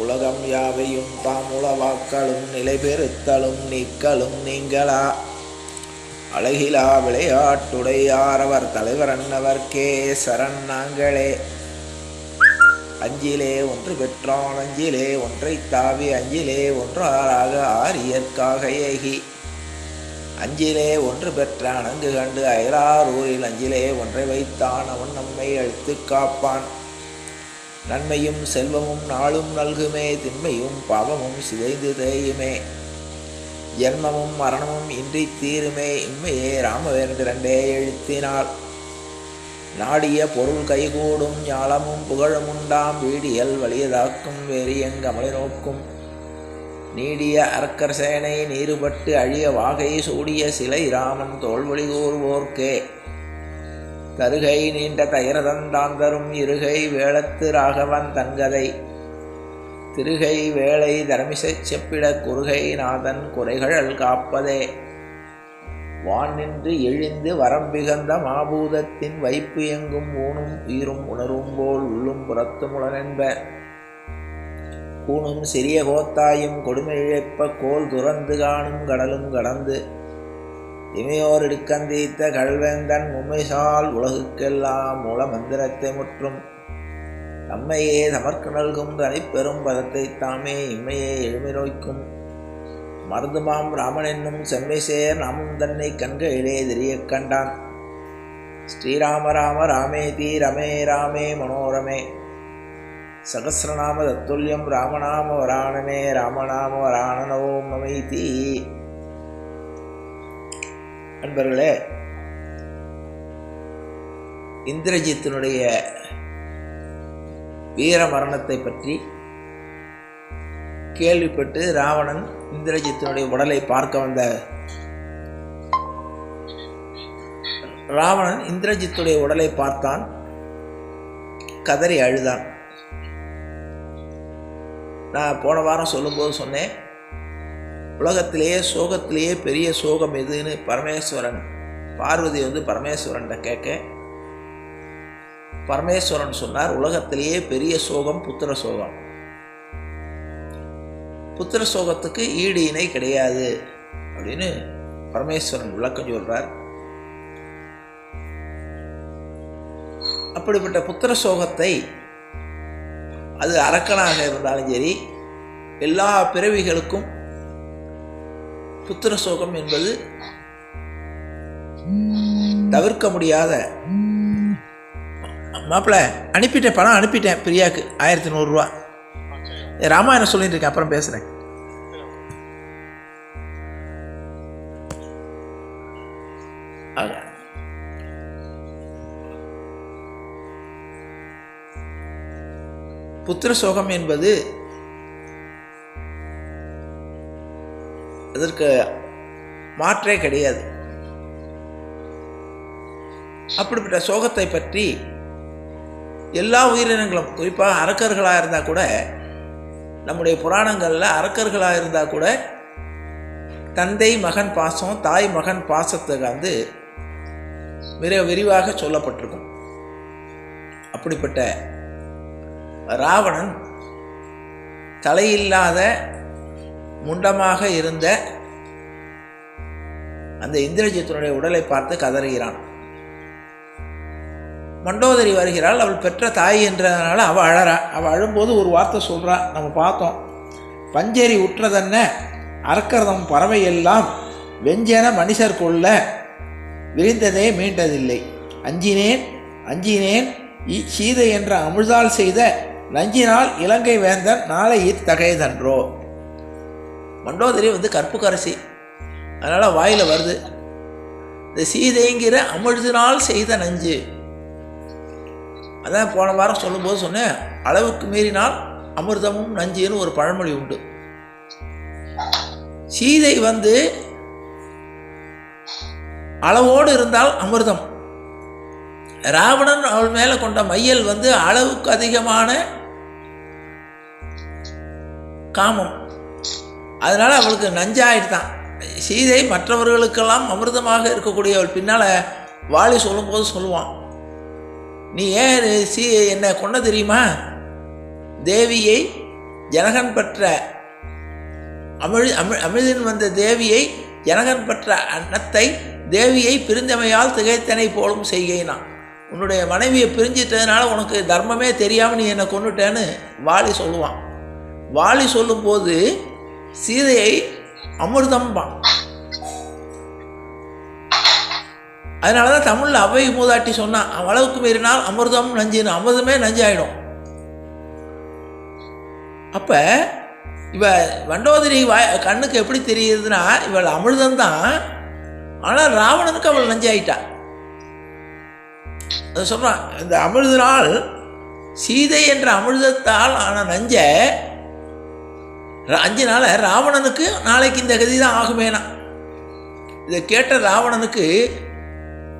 உலகம் யாவையும் தாம் உளவாக்களும் நிலை பெறுத்தலும் நீக்கலும் நீங்களா? அழகிலா விளையாட்டுடையார் அவர் தலைவர் அன்னவர்க்கே சரண் நாங்களே. அஞ்சிலே ஒன்று பெற்றான் அஞ்சிலே ஒன்றை தாவி அஞ்சிலே ஒன்றாராக ஆரியற்காக ஏகி. அஞ்சிலே ஒன்று பெற்ற அணங்கு கண்டு அயலார் ஊரில் அஞ்சிலே ஒன்றை வைத்தான் அவன் நம்மை அழித்து காப்பான். நன்மையும் செல்வமும் நாளும் நல்குமே திண்மையும் பாவமும் சிதைந்து தேயுமே. ஜென்மமும் மரணமும் இன்றி தீருமே இம்மையே ராமவேந்திரண்டே எழுத்தினார். நாடிய பொருள் கைகூடும் ஞாலமும் புகழும் உண்டாம் வீடியல் வலியதாக்கும் வேரியங்கமலை நோக்கும். நீடிய அரக்கர் சேனை நீருபட்டு அழிய வாகை சூடிய சிலை ராமன் தோல்வழி கூறுவோர்க்கே. தருகை நீண்ட தயரதந்தாந்தரும் இருகை வேளத்து ராகவன் தங்கதை. திருகை வேளை தரமிசை செப்பிட குறுகை நாதன் குறைகள் காப்பதே. வான் நின்று எழுந்து வரம்பிகந்த மாபூதத்தின் வைப்பு எங்கும் ஊனும் உயிரும் உணரும் போல் உள்ளும் புறத்தும் உளனென்ப கூணும் சிறிய கோத்தாயும் கொடுமை இழைப்ப கோல் துறந்து காணும் கடலும் கடந்து. இமையோர் இடுக்கந்தீத்த கல்வேந்தன் உண்மைசால் உலகுக்கெல்லாம் மூல மந்திரத்தை முற்றும். நம்மையே தமர்க்கு நல்கும் தனிப்பெரும் பதத்தை தாமே இம்மையே எழுமை நோய்க்கும் மருதுமாம் ராமன் என்னும் செம்மைசேர் நாமும் தன்னை கண்களிலே தெரிய கண்டான். ஸ்ரீராம ராம ராமேதி ரமே ராமே மனோரமே. சகசிரநாம தத்துல்யம் ராமநாம வராணனே ராமநாம வராணனோம் மமைதி அன்பர்களே இந்திரஜித்தினுடைய வீர மரணத்தை பற்றி கேள்விப்பட்டு ராவணன் இந்திரஜித்தினுடைய உடலை பார்க்க வந்த ராவணன் இந்திரஜித்துடைய உடலை பார்த்தான். கதறி அழுதான். நான் போன வாரம் சொல்லும்போது சொன்னேன் உலகத்திலேயே சோகத்திலேயே பெரிய சோகம் எதுன்னு பரமேஸ்வரன் பார்வதி வந்து பரமேஸ்வரன்கிட்ட கேட்க பரமேஸ்வரன் சொன்னார் உலகத்திலேயே பெரிய சோகம் புத்திர சோகம். புத்திர சோகத்துக்கு ஈடு இணை கிடையாது அப்படின்னு பரமேஸ்வரன் விளக்கம் சொல்றார். அப்படிப்பட்ட புத்திர சோகத்தை அது அரக்கனாக இருந்தாலும் சரி எல்லா பிறவிகளுக்கும் புத்திர சோகம் என்பது தவிர்க்க முடியாத. மாப்பிள்ள அனுப்பிட்டேன் பணம் அனுப்பிட்டேன் பிரியாக்கு ஆயிரத்தி நூறுரூவா. ராமாயணம் சொல்லிட்டு இருக்கேன் அப்புறம் பேசுகிறேன் புத்திர சோகம் என்பது அதற்கு மாற்றே கிடையாது. அப்படிப்பட்ட சோகத்தை பற்றி எல்லா உயிரினங்களும் குறிப்பாக அரக்கர்களாக இருந்தால் கூட நம்முடைய புராணங்களில் அரக்கர்களாக இருந்தால் கூட தந்தை மகன் பாசம் தாய் மகன் பாசத்துக்கு வந்து மிக விரிவாக சொல்லப்பட்டிருக்கும். அப்படிப்பட்ட ராவணன் தலையில்லாத முண்டமாக இருந்த அந்த இந்திரஜித்துனுடைய உடலை பார்த்து கதறுகிறான். மண்டோதரி வருகிறாள் அவள் பெற்ற தாய் என்றதுனால அவள் அழறா. அவள் அழும்போது ஒரு வார்த்தை சொல்கிறா நம்ம பார்த்தோம். பஞ்சேரி உற்றதென்ன? அறக்கிறதம் பறவை எல்லாம் வெஞ்சென மனுஷர் கொள்ள விரிந்ததே மீண்டதில்லை. அஞ்சினேன் அஞ்சினேன் இ- சீதை என்ற அமுழ்தால் செய்த நஞ்சினால் இலங்கை வேந்தன் நாளை இத்தகையதன்றோ மண்டோதரி வந்து கற்புக்கரசி. அதனால் வாயில் வருது. இந்த சீதைங்கிற அமிழ்தினால் செய்த நஞ்சு. அதான் போன வாரம் சொல்லும்போது சொன்னேன் அளவுக்கு மீறினால் அமிர்தமும் நஞ்சுன்னு ஒரு பழமொழி உண்டு. சீதை வந்து அளவோடு இருந்தால் அமிர்தம். ராவணன் அவள் மேலே கொண்ட மையல் வந்து அளவுக்கு அதிகமான காமம். அதனால் அவளுக்கு நஞ்சாயிட்டான் சீதை மற்றவர்களுக்கெல்லாம் அமிர்தமாக இருக்கக்கூடியவள். பின்னால் வாலி சொல்லும்போது சொல்லுவான். நீ ஏன் சீ என்னை கொண்ட தெரியுமா? தேவியை ஜனகன் பெற்ற அமிழ் அமிழ் அமிழ்தின் வந்த தேவியை ஜனகன் பெற்ற அன்னத்தை தேவியை பிரிந்தமையால் திகைத்தனை போலும் செய்கினான் உன்னுடைய மனைவியை பிரிஞ்சிட்டதுனால உனக்கு தர்மமே தெரியாமல் நீ என்னை கொண்டுட்டேன்னு வாலி சொல்லுவான். வாலி சொல்லும்போது சீதையை அமிர்தம்பான் அதனால தான் தமிழில் அவை மூதாட்டி சொன்னான் அளவுக்கு மீறினால் அமிர்தம் நஞ்சுன்னு அமிர்தமே நஞ்சாயிடும் அப்போ இவ வண்டோதரி வாய் கண்ணுக்கு எப்படி தெரியுதுன்னா இவள் அமிர்தம்தான். ஆனால் ராவணனுக்கு அவள் நஞ்சாயிட்டா அது சொல்கிறான் இந்த அமிர்தனால் சீதை என்ற அமிர்தத்தால் ஆன நஞ்சை அஞ்சு அஞ்சினால ராவணனுக்கு நாளைக்கு இந்த கதி தான் ஆகுமேனா? இதை கேட்ட ராவணனுக்கு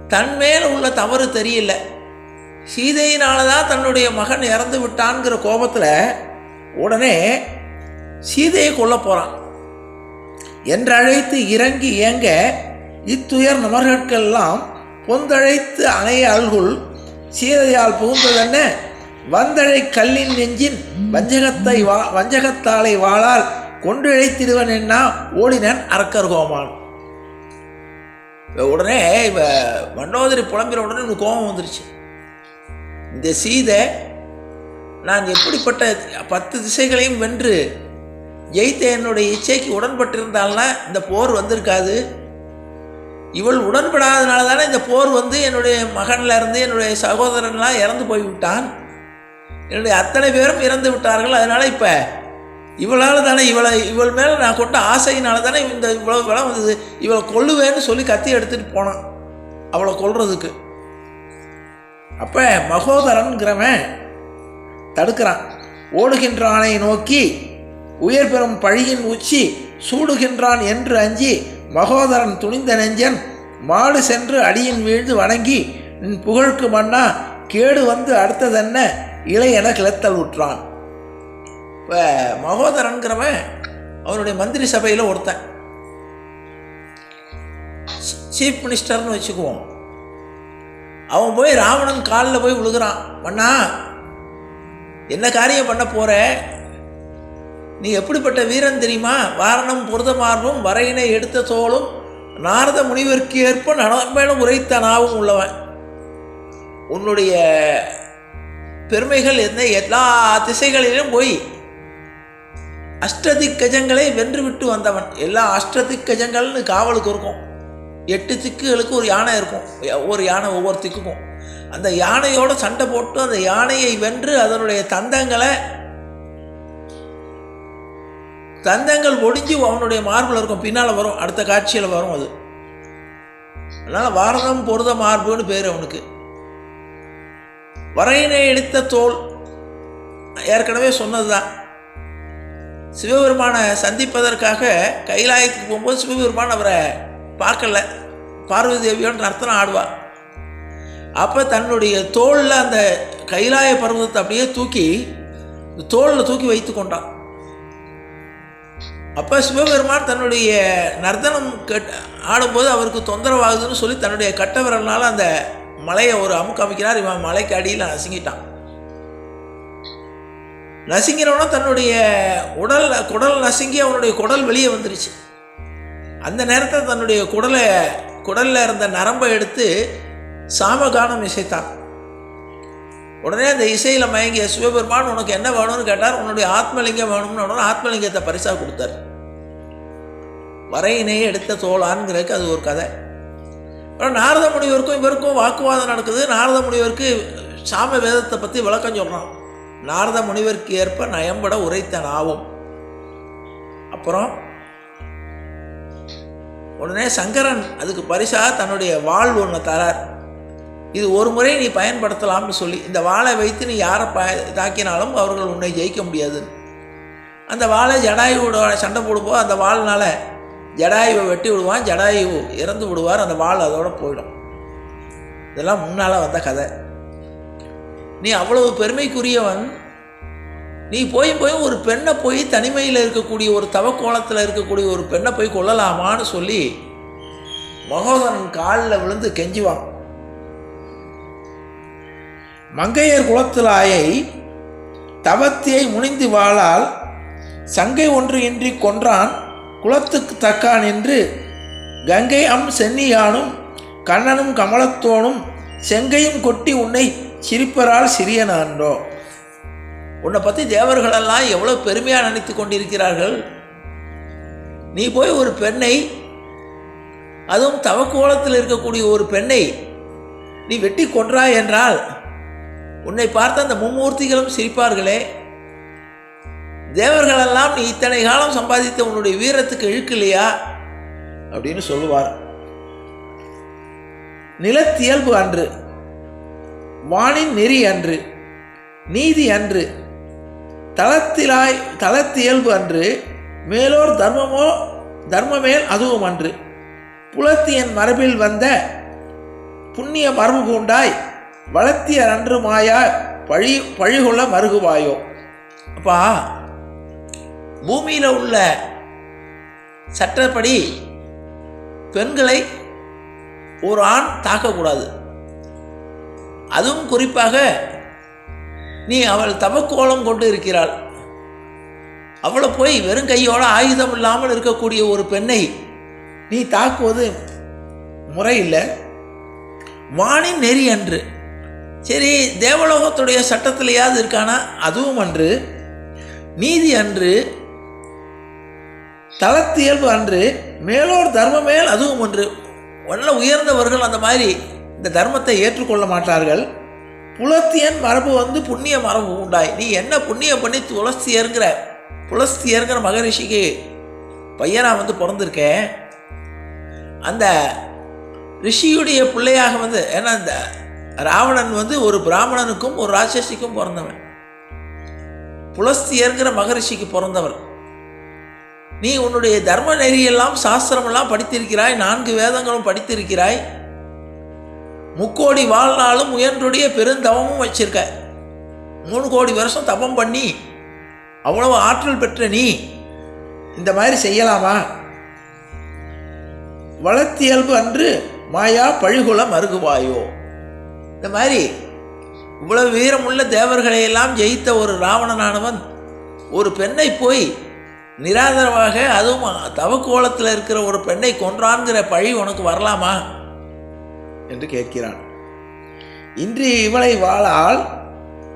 தன்மேல் உள்ள தவறு தெரியல. சீதையினால தான் தன்னுடைய மகன் இறந்து விட்டான்ங்கிற கோபத்தில் உடனே சீதையை கொல்ல போகிறான் என்றழைத்து இறங்கி ஏங்க இத்துயர் நமர்களுக்கெல்லாம் பொந்தழைத்து அணைய அல்குள் சீதையால் புகுந்ததென்ன? வந்தழை கல்லின் நெஞ்சின் வஞ்சகத்தை வா வஞ்சகத்தாலை வாழால் கொண்டு இழைத்திடுவன் என்ன ஓடினன் அரக்கர் கோமான் உடனே இவ மண்டோதரி புலம்பின உடனே இவனுக்கு கோபம் வந்துருச்சு. இந்த சீதை நான் எப்படிப்பட்ட பத்து திசைகளையும் வென்று ஜெயித்த என்னுடைய இச்சைக்கு உடன்பட்டிருந்தால்னா இந்த போர் வந்திருக்காது. இவள் உடன்படாதனால தானே இந்த போர் வந்து என்னுடைய மகன்லேருந்து என்னுடைய சகோதரன்லாம் இறந்து போய்விட்டான். என்னுடைய அத்தனை பேரும் இறந்து விட்டார்கள். அதனால் இப்போ இவளால் தானே இவளை இவள் மேலே நான் கொண்ட ஆசையினால தானே இந்த இவ்வளோ வளம் வந்தது. இவளை கொல்லுவேன்னு சொல்லி கத்தி எடுத்துகிட்டு போனான். அவளை கொல்றதுக்கு. அப்போ மகோதரன்கிறவன் தடுக்கிறான். ஓடுகின்றானை நோக்கி உயர் பெறும் பழியின் உச்சி சூடுகின்றான் என்று அஞ்சி மகோதரன் துணிந்த நெஞ்சன் மாடு சென்று அடியின் வீழ்ந்து வணங்கி நின் புகழ்க்கு மன்னா கேடு வந்து அடுத்ததென்ன? இளையன என கிளத்தல் உற்றான் இப்போ மகோதரன்கிறவன் அவனுடைய மந்திரி சபையில் ஒருத்தன். சீஃப் மினிஸ்டர்னு வச்சுக்குவோம். அவன் போய் ராவணன் காலில் போய் விழுகிறான். மண்ணா என்ன காரியம் பண்ண போகிற நீ எப்படிப்பட்ட வீரன் தெரியுமா? வாரணம் புரதமார்பும் வரையினை எடுத்த தோளும் நாரத முனிவருக்கு ஏற்ப நடமேலும் உரைத்த நாவும் உள்ளவன். உன்னுடைய பெருமைகள் இருந்த எல்லா திசைகளிலும் போய் அஷ்டதிக்கஜங்களை வென்று விட்டு வந்தவன். எல்லா அஷ்டதிக்கஜங்கள்னு காவலுக்கு இருக்கும். எட்டு திக்குகளுக்கு ஒரு யானை இருக்கும். ஒவ்வொரு யானை ஒவ்வொரு திக்குக்கும். அந்த யானையோட சண்டை போட்டு அந்த யானையை வென்று அதனுடைய தந்தங்களை தந்தங்கள் ஒடிஞ்சு அவனுடைய மார்பில் இருக்கும். பின்னால் வரும். அடுத்த காட்சியில் வரும் அது. அதனால் வாரதம் பொருத மார்புன்னு பேர் அவனுக்கு. வரையினை எடுத்த தோல் ஏற்கனவே சொன்னதுதான். சிவபெருமானை சந்திப்பதற்காக கைலாயத்துக்கு போகும்போது சிவபெருமான் அவரை பார்க்கல. பார்வதி தேவியோட நர்த்தனம் ஆடுவார். அப்போ தன்னுடைய தோளில் அந்த கைலாய பருவத்தை அப்படியே தூக்கி தோளில் தூக்கி வைத்து கொண்டான். அப்போ சிவபெருமான் தன்னுடைய நர்த்தனம் கட் ஆடும்போது அவருக்கு தொந்தரவாகுதுன்னு சொல்லி தன்னுடைய கட்டவரனால் அந்த மலையை ஒரு அமுக்கு அமைக்கிறார் இவன் மலைக்கு அடியில் நசுங்கிட்டான். நசுங்கினவன தன்னுடைய உடல் குடல் நசுங்கி அவனுடைய குடல் வெளியே வந்துருச்சு. அந்த நேரத்தில் தன்னுடைய குடலை குடலில் இருந்த நரம்பை எடுத்து சாமகானம் இசைத்தான். உடனே அந்த இசையில் மயங்கிய சிவபெருமான் உனக்கு என்ன வேணும்னு கேட்டார். உன்னுடைய ஆத்மலிங்கம் வேணும்னு உடனே ஆத்மலிங்கத்தை பரிசாக கொடுத்தார். வரையினை எடுத்த தோளான்ங்கிறதுக்கு அது ஒரு கதை. அப்புறம் நாரத முனிவருக்கும் இவருக்கும் வாக்குவாதம் நடக்குது. நாரத முனிவருக்கு சாம வேதத்தை பற்றி விளக்கம் சொல்கிறான் நாரத முனிவருக்கு ஏற்ப நயம்பட உரைத்தன் ஆகும் அப்புறம் உடனே சங்கரன் அதுக்கு பரிசாக தன்னுடைய வாழ் ஒன்று தரார். இது ஒரு முறை நீ பயன்படுத்தலாம்னு சொல்லி இந்த வாளை வைத்து நீ யாரை ப தாக்கினாலும் அவர்கள் உன்னை ஜெயிக்க முடியாது. அந்த வாளை ஜடாயுவோட சண்டை போடும்போது அந்த வாள்னால் ஜடாயுவை வெட்டி விடுவான் ஜடாயு இறந்து விடுவார் அந்த வாள் அதோட போயிடும். இதெல்லாம் முன்னால் வந்த கதை. நீ அவ்வளவு பெருமைக்குரியவன். நீ போய் போய் ஒரு பெண்ணை போய் தனிமையில் இருக்கக்கூடிய ஒரு தவக்கோலத்தில் இருக்கக்கூடிய ஒரு பெண்ணை போய் கொள்ளலாமான்னு சொல்லி மகோதரன் காலில் விழுந்து கெஞ்சுவான். மங்கையர் குலத்திலாயை தவத்தியை முனிந்து வாழால் சங்கை ஒன்று இன்றி கொன்றான் குலத்துக்கு தக்கான் என்று கங்கை அம் சென்னியானும் கண்ணனும் கமலத்தோனும் செங்கையும் கொட்டி உன்னை சிரிப்பரால் சிறியனான்றோ. உன்னை பற்றி தேவர்களெல்லாம் எவ்வளோ பெருமையாக நினைத்து கொண்டிருக்கிறார்கள். நீ போய் ஒரு பெண்ணை அதுவும் தவக்கோலத்தில் இருக்கக்கூடிய ஒரு பெண்ணை நீ வெட்டி கொன்றாய் என்றால் உன்னை பார்த்த அந்த மும்மூர்த்திகளும் சிரிப்பார்களே. தேவர்களெல்லாம் நீ இத்தனை காலம் சம்பாதித்த உன்னுடைய வீரத்துக்கு இழுக்கலையா அப்படின்னு சொல்லுவார். நிலத்தியல்பு அன்று வானின் நெறி அன்று நீதி அன்று தளத்திலாய் தளத்தியல்பு அன்று மேலோர் தர்மமோ தர்மமேல் அதுவும் அன்று. புலத்தியன் மரபில் வந்த புண்ணிய மரபு பூண்டாய் வளர்த்தியர் அன்று மாயா பழி பழிகொள்ள மருகுவாயோ அப்பா பூமியில் உள்ள சட்டப்படி பெண்களை ஒரு ஆண் தாக்கக்கூடாது. அதுவும் குறிப்பாக நீ அவள் தவக்கோலம் கொண்டு இருக்கிறாள். அவளை போய் வெறும் கையோட ஆயுதம் இல்லாமல் இருக்கக்கூடிய ஒரு பெண்ணை நீ தாக்குவது முறையில்லை வானின் நெறி அன்று. சரி தேவலோகத்துடைய சட்டத்திலேயாவது இருக்கானா? அதுவும் அன்று. நீதி அன்று தளத்தியல்பு அன்று மேலோர் தர்மமேல் அதுவும் ஒன்று. நல்ல உயர்ந்தவர்கள் அந்த மாதிரி இந்த தர்மத்தை ஏற்றுக்கொள்ள மாட்டார்கள். புலத்தியன் மரபு வந்து புண்ணிய மரபு உண்டாய். நீ என்ன புண்ணியம் பண்ணி துளஸ்தியருங்கிற? புலஸ்தியருங்கிற மகரிஷிக்கு பையனாக வந்து பிறந்திருக்கேன் அந்த ரிஷியுடைய பிள்ளையாக வந்து ஏன்னா இந்த ராவணன் வந்து ஒரு பிராமணனுக்கும் ஒரு ராட்சசிக்கும் பிறந்தவன். புலஸ்தியர்கிற மகரிஷிக்கு பிறந்தவர் நீ உன்னுடைய தர்ம நெறியெல்லாம் சாஸ்திரமெல்லாம் படித்திருக்கிறாய் நான்கு வேதங்களும் படித்திருக்கிறாய். முக்கோடி வாழ்நாளும் முயன்றுடைய பெருந்தவமும் வச்சிருக்க. மூணு கோடி வருஷம் தபம் பண்ணி அவ்வளவு ஆற்றல் பெற்ற நீ இந்த மாதிரி செய்யலாமா? வளர்த்தியல்பு அன்று மாயா பழுகுல மருகுவாயோ இந்த மாதிரி இவ்வளவு வீரமுள்ள தேவர்களையெல்லாம் ஜெயித்த ஒரு ராவணனானவன் ஒரு பெண்ணை போய் நிராதரவாக அதுவும் தவக்கோலத்தில் இருக்கிற ஒரு பெண்ணை கொன்றான்கிற பழி உனக்கு வரலாமா? என்று கேட்கிறான். இன்று இவளை வாழால்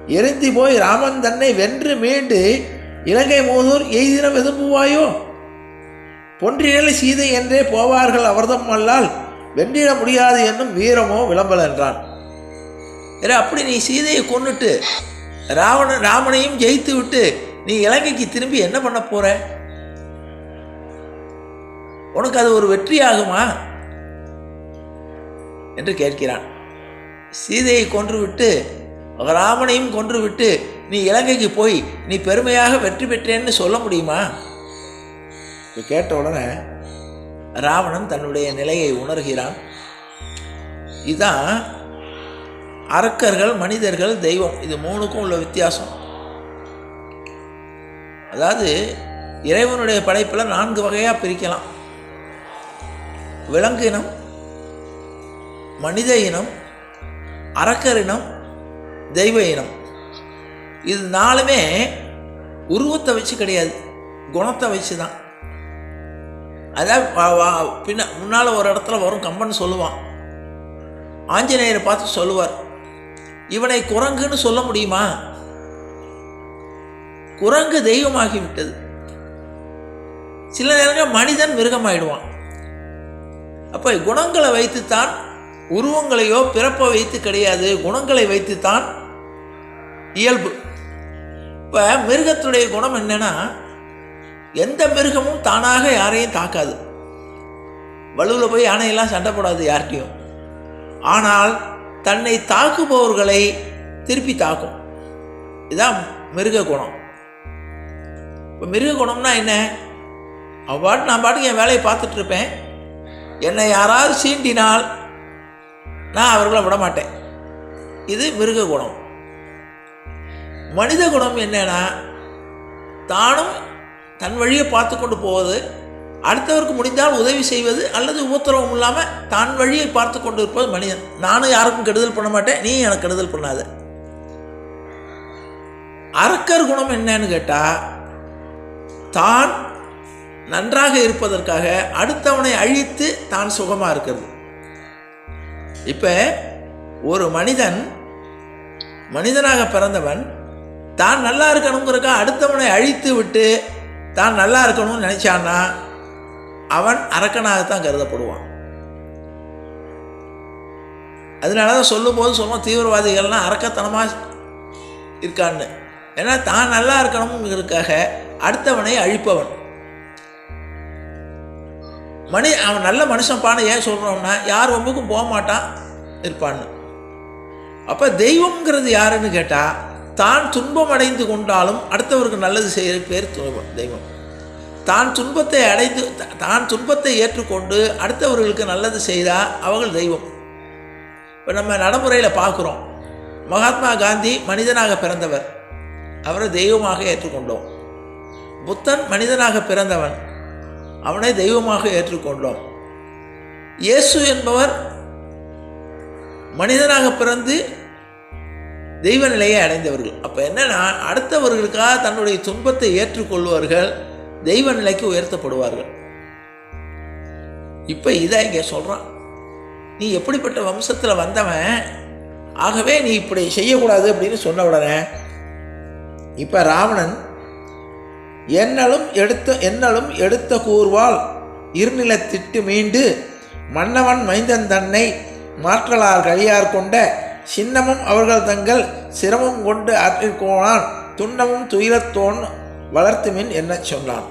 எரிந்தி போய் ராமன் தன்னை வென்று மீண்டு இலங்கை மூதூர் எய்தினம் எதும்புவாயோ? பொன்றியலை சீதை என்றே போவார்கள் அவர்தம் அல்லால் வென்றிட முடியாது என்னும் வீரமோ விளம்பல் என்றான். அப்படி நீ சீதையை கொன்னுட்டு ராவணன் ராமனையும் ஜெயித்து விட்டு நீ இலங்கைக்கு திரும்பி என்ன பண்ண போற? உனக்கு அது ஒரு வெற்றி ஆகுமா என்று கேட்கிறான். சீதையை கொன்றுவிட்டு ராமனையும் கொன்றுவிட்டு நீ இலங்கைக்கு போய் நீ பெருமையாக வெற்றி பெற்றேன்னு சொல்ல முடியுமா? இப்போ கேட்ட உடனே ராவணன் தன்னுடைய நிலையை உணர்கிறான். இதுதான் அரக்கர்கள் மனிதர்கள் தெய்வம் இது மூணுக்கும் உள்ள வித்தியாசம். அதாவது இறைவனுடைய படைப்பில் நான்கு வகையாக பிரிக்கலாம். விலங்கு இனம் மனித இனம் அரக்கர் இனம் தெய்வ இனம். இது நாலுமே உருவத்தை வச்சு கிடையாது. குணத்தை வச்சு தான். அதான் பின்ன முன்னால் ஒரு இடத்துல வரும் கம்பன் சொல்லுவான். ஆஞ்சநேயரை பார்த்து சொல்லுவார் இவனை குரங்குன்னு சொல்ல முடியுமா? குரங்கு தெய்வமாகி விட்டது சில நேரங்கள் மனிதன் மிருகமாயிடுவான். அப்போ குணங்களை வைத்துத்தான் உருவங்களையோ பிறப்பை வைத்து கிடையாது. குணங்களை வைத்துத்தான் இயல்பு. இப்போ மிருகத்துடைய குணம் என்னென்னா எந்த மிருகமும் தானாக யாரையும் தாக்காது. வலுவில் போய் யானையெல்லாம் சண்டை போடாது யார்கிட்டையும். ஆனால் தன்னை தாக்குபவர்களை திருப்பி தாக்கும். இதுதான் மிருக குணம். இப்போ மிருக குணம்னா என்ன? அவ பாட்டு நான் பாட்டுக்கு என் வேலையை பார்த்துட்ருப்பேன் என்னை யாராவது சீண்டினால் நான் அவர்களை விட மாட்டேன் இது மிருக குணம். மனித குணம் என்னன்னா தானும் தன் வழியை பார்த்து கொண்டு போவது அடுத்தவருக்கு முடிந்தால் உதவி செய்வது அல்லது உபத்திரவம் இல்லாமல் தான் வழியை பார்த்து கொண்டு இருப்பது மனிதன். நானும் யாருக்கும் கெடுதல் பண்ண மாட்டேன் நீ எனக்கு கெடுதல் பண்ணாத. அரக்கர் குணம் என்னன்னு கேட்டால் தான் நன்றாக இருப்பதற்காக அடுத்தவனை அழித்து தான் சுகமாக இருக்கிறது. இப்போ ஒரு மனிதன் மனிதனாக பிறந்தவன் தான் நல்லா இருக்கணுங்கிறக்கா அடுத்தவனை அழித்து விட்டு தான் நல்லா இருக்கணும்னு நினச்சான்னா அவன் அரக்கனாகத்தான் கருதப்படுவான். அதனால தான் சொல்லும்போது சொல்லுவோம் தீவிரவாதிகள்லாம் அரக்கத்தனமாக இருக்கான்னு. ஏன்னா தான் நல்லா இருக்கணுங்கிறதுக்காக அடுத்தவனை அழிப்பவன். மனி அவன் நல்ல மனுஷன்பான்னு ஏன் சொல்கிறோம்னா யார் ஒம்புக்கும் போக மாட்டான் இருப்பான்னு. அப்போ தெய்வம்ங்கிறது யாருன்னு கேட்டால் தான் துன்பம் அடைந்து கொண்டாலும் அடுத்தவருக்கு நல்லது செய்கிற பேர் துன்பம் தெய்வம். தான் துன்பத்தை அடைந்து தான் துன்பத்தை ஏற்றுக்கொண்டு அடுத்தவர்களுக்கு நல்லது செய்தால் அவர்கள் தெய்வம். இப்போ நம்ம நடைமுறையில் பார்க்குறோம் மகாத்மா காந்தி மனிதனாக பிறந்தவர். அவரை தெய்வமாக ஏற்றுக்கொண்டோம். புத்தன் மனிதனாக பிறந்தவன். அவனை தெய்வமாக ஏற்றுக்கொண்டோம். இயேசு என்பவர் மனிதனாக பிறந்து தெய்வ நிலையை அடைந்தவர்கள். அப்போ என்னன்னா அடுத்தவர்களுக்காக தன்னுடைய துன்பத்தை ஏற்றுக்கொள்வார்கள் தெய்வ நிலைக்கு உயர்த்தப்படுவார்கள். இப்போ இதை இங்கே சொல்கிறான் நீ எப்படிப்பட்ட வம்சத்தில் வந்தவன் ஆகவே நீ இப்படி செய்யக்கூடாது அப்படின்னு சொன்ன உடனே இப்போ ராவணன் என்னலும் எடுத்த என்னலும் எடுத்த கூர்வால் இருநிலத்திட்டு மீண்டு மன்னவன் மைந்தன் தன்னை மாற்றலார் கழியார் கொண்ட சின்னமும் அவர்கள் தங்கள் சிரமம் கொண்டு ஆற்றிற்கோனான் துன்னமும் துயிலத்தோன் வளர்த்துமின் என்ன சொன்னான்.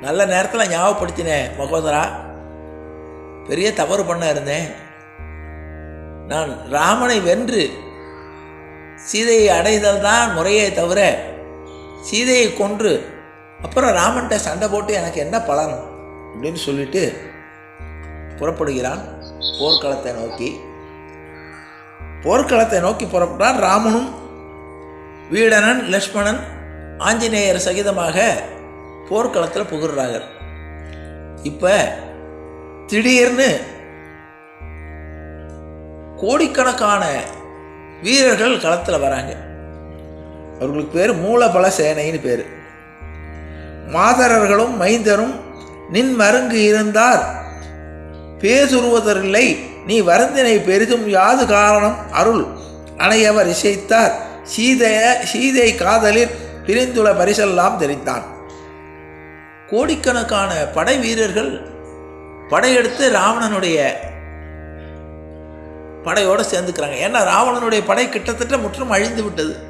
நல்ல நேரத்தில் ஞாபகப்படுத்தினேன் மகோதரா. பெரிய தவறு பண்ண இருந்தேன். நான் ராமனை வென்று சீதையை அடைதல் தான் முறையே தவிர சீதையை கொன்று அப்புறம் ராமன்கிட்ட சண்டை போட்டு எனக்கு என்ன பலன் அப்படின்னு சொல்லிட்டு புறப்படுகிறான் போர்க்களத்தை நோக்கி. போர்க்களத்தை நோக்கி புறப்பட்டான் ராமனும் வீடனன் லக்ஷ்மணன் ஆஞ்சநேயர் சகிதமாக போர்க்களத்தில் புகுறாங்க இப்போ திடீர்னு கோடிக்கணக்கான வீரர்கள் களத்தில் வராங்க. அவர்களுக்கு பேர் மூலபல சேனைன்னு பேர். மாதரர்களும் மைந்தரும் நின் மருங்கு இருந்தார். பேசுருவதரில்லை நீ வருந்தினை பெரிதும் யாது காரணம்? அருள். அணையவர் இசைத்தார். சீதைய சீதை காதலில் பிரிந்துள்ள பரிசெல்லாம் தெரிந்தான். கோடிக்கணக்கான படை வீரர்கள் படையெடுத்து ராவணனுடைய படையோடு சேர்ந்துக்கிறாங்க. ஏன்னா ராவணனுடைய படை கிட்டத்தட்ட முற்றும் அழிந்து விட்டது.